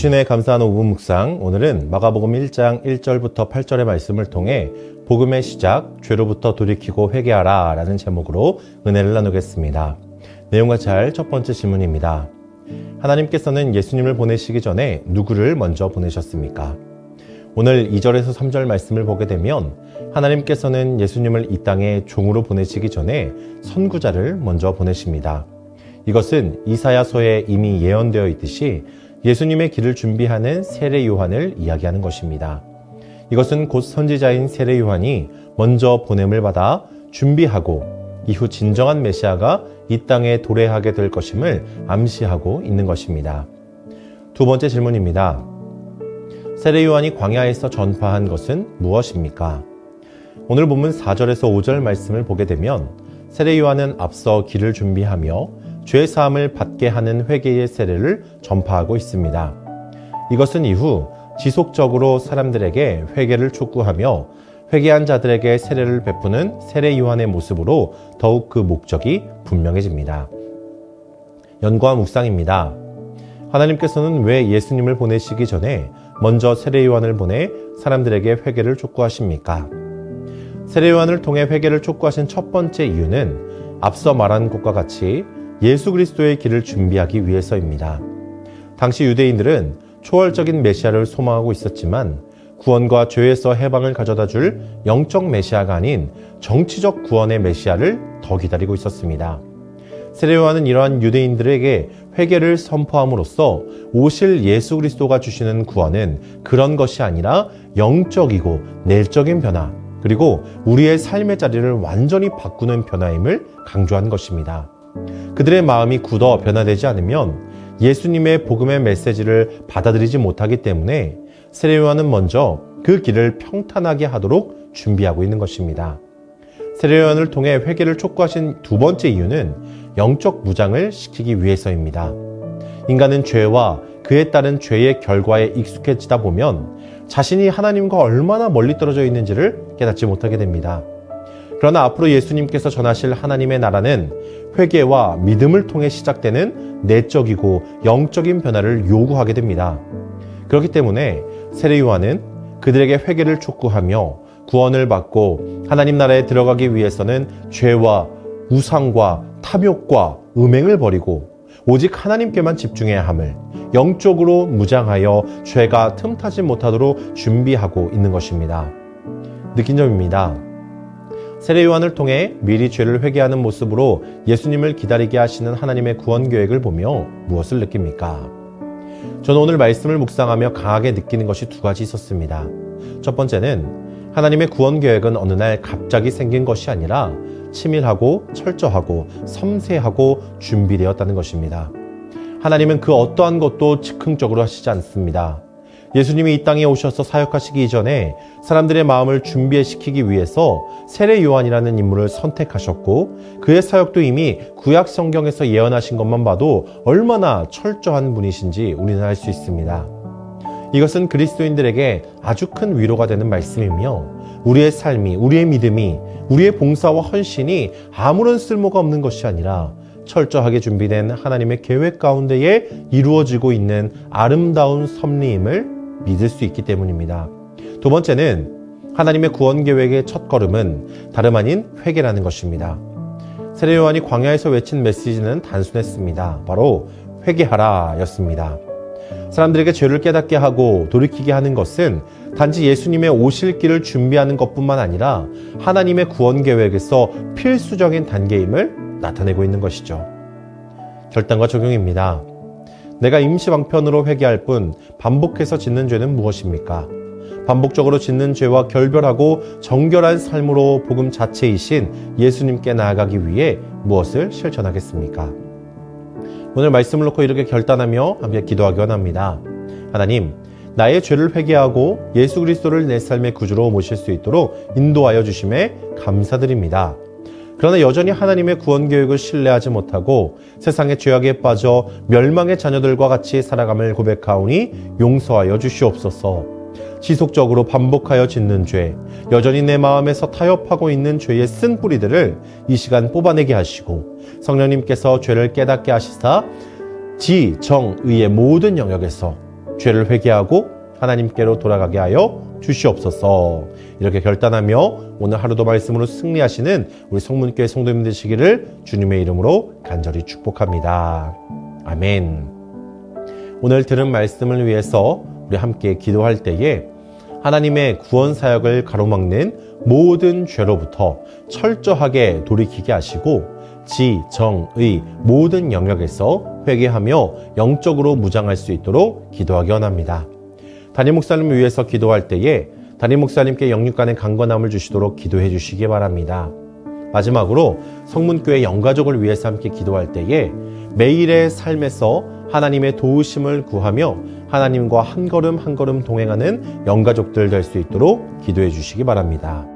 주신의 감사한 5분 묵상 오늘은 마가복음 1장 1절부터 8절의 말씀을 통해 복음의 시작 죄로부터 돌이키고 회개하라 라는 제목으로 은혜를 나누겠습니다. 내용과 잘 첫 번째 질문입니다. 하나님께서는 예수님을 보내시기 전에 누구를 먼저 보내셨습니까? 오늘 2절에서 3절 말씀을 보게 되면 하나님께서는 예수님을 이 땅에 종으로 보내시기 전에 선구자를 먼저 보내십니다. 이것은 이사야서에 이미 예언되어 있듯이 예수님의 길을 준비하는 세례 요한을 이야기하는 것입니다. 이것은 곧 선지자인 세례 요한이 먼저 보냄을 받아 준비하고 이후 진정한 메시아가 이 땅에 도래하게 될 것임을 암시하고 있는 것입니다. 두 번째 질문입니다. 세례 요한이 광야에서 전파한 것은 무엇입니까? 오늘 본문 4절에서 5절 말씀을 보게 되면 세례 요한은 앞서 길을 준비하며 죄 사함을 받게 하는 회개의 세례를 전파하고 있습니다. 이것은 이후 지속적으로 사람들에게 회개를 촉구하며 회개한 자들에게 세례를 베푸는 세례 요한의 모습으로 더욱 그 목적이 분명해집니다. 연과 묵상입니다. 하나님께서는 왜 예수님을 보내시기 전에 먼저 세례 요한을 보내 사람들에게 회개를 촉구하십니까? 세례 요한을 통해 회개를 촉구하신 첫 번째 이유는 앞서 말한 것과 같이 예수 그리스도의 길을 준비하기 위해서입니다. 당시 유대인들은 초월적인 메시아를 소망하고 있었지만 구원과 죄에서 해방을 가져다 줄 영적 메시아가 아닌 정치적 구원의 메시아를 더 기다리고 있었습니다. 세례요한은 이러한 유대인들에게 회개를 선포함으로써 오실 예수 그리스도가 주시는 구원은 그런 것이 아니라 영적이고 내적인 변화, 그리고 우리의 삶의 자리를 완전히 바꾸는 변화임을 강조한 것입니다. 그들의 마음이 굳어 변화되지 않으면 예수님의 복음의 메시지를 받아들이지 못하기 때문에 세례요한은 먼저 그 길을 평탄하게 하도록 준비하고 있는 것입니다. 세례요한을 통해 회개를 촉구하신 두 번째 이유는 영적 무장을 시키기 위해서입니다. 인간은 죄와 그에 따른 죄의 결과에 익숙해지다 보면 자신이 하나님과 얼마나 멀리 떨어져 있는지를 깨닫지 못하게 됩니다. 그러나 앞으로 예수님께서 전하실 하나님의 나라는 회개와 믿음을 통해 시작되는 내적이고 영적인 변화를 요구하게 됩니다. 그렇기 때문에 세례 요한은 그들에게 회개를 촉구하며 구원을 받고 하나님 나라에 들어가기 위해서는 죄와 우상과 탐욕과 음행을 버리고 오직 하나님께만 집중해야 함을 영적으로 무장하여 죄가 틈타지 못하도록 준비하고 있는 것입니다. 느낀 점입니다. 세례 요한을 통해 미리 죄를 회개하는 모습으로 예수님을 기다리게 하시는 하나님의 구원 계획을 보며 무엇을 느낍니까? 저는 오늘 말씀을 묵상하며 강하게 느끼는 것이 두 가지 있었습니다. 첫 번째는 하나님의 구원 계획은 어느 날 갑자기 생긴 것이 아니라 치밀하고 철저하고 섬세하고 준비되었다는 것입니다. 하나님은 그 어떠한 것도 즉흥적으로 하시지 않습니다. 예수님이 이 땅에 오셔서 사역하시기 이전에 사람들의 마음을 준비시키기 위해서 세례 요한이라는 인물을 선택하셨고 그의 사역도 이미 구약 성경에서 예언하신 것만 봐도 얼마나 철저한 분이신지 우리는 알 수 있습니다. 이것은 그리스도인들에게 아주 큰 위로가 되는 말씀이며 우리의 삶이 우리의 믿음이 우리의 봉사와 헌신이 아무런 쓸모가 없는 것이 아니라 철저하게 준비된 하나님의 계획 가운데에 이루어지고 있는 아름다운 섭리임을 믿을 수 있기 때문입니다. 두 번째는 하나님의 구원 계획의 첫 걸음은 다름 아닌 회개라는 것입니다. 세례 요한이 광야에서 외친 메시지는 단순했습니다. 바로 회개하라 였습니다. 사람들에게 죄를 깨닫게 하고 돌이키게 하는 것은 단지 예수님의 오실 길을 준비하는 것뿐만 아니라 하나님의 구원 계획에서 필수적인 단계임을 나타내고 있는 것이죠. 결단과 적용입니다. 내가 임시방편으로 회개할 뿐 반복해서 짓는 죄는 무엇입니까? 반복적으로 짓는 죄와 결별하고 정결한 삶으로 복음 자체이신 예수님께 나아가기 위해 무엇을 실천하겠습니까? 오늘 말씀을 놓고 이렇게 결단하며 함께 기도하기 원합니다. 하나님, 나의 죄를 회개하고 예수 그리스도를 내 삶의 구주로 모실 수 있도록 인도하여 주심에 감사드립니다. 그러나 여전히 하나님의 구원 계획을 신뢰하지 못하고 세상의 죄악에 빠져 멸망의 자녀들과 같이 살아감을 고백하오니 용서하여 주시옵소서. 지속적으로 반복하여 짓는 죄, 여전히 내 마음에서 타협하고 있는 죄의 쓴 뿌리들을 이 시간 뽑아내게 하시고 성령님께서 죄를 깨닫게 하시사 지, 정, 의의 모든 영역에서 죄를 회개하고 하나님께로 돌아가게 하여 주시옵소서. 이렇게 결단하며 오늘 하루도 말씀으로 승리하시는 우리 성문교회 성도님 되시기를 주님의 이름으로 간절히 축복합니다. 아멘. 오늘 들은 말씀을 위해서 우리 함께 기도할 때에 하나님의 구원 사역을 가로막는 모든 죄로부터 철저하게 돌이키게 하시고 지, 정, 의 모든 영역에서 회개하며 영적으로 무장할 수 있도록 기도하기 원합니다. 담임 목사님을 위해서 기도할 때에 담임 목사님께 영육간의 강건함을 주시도록 기도해 주시기 바랍니다. 마지막으로 성문교회 영가족을 위해서 함께 기도할 때에 매일의 삶에서 하나님의 도우심을 구하며 하나님과 한 걸음 한 걸음 동행하는 영가족들 될 수 있도록 기도해 주시기 바랍니다.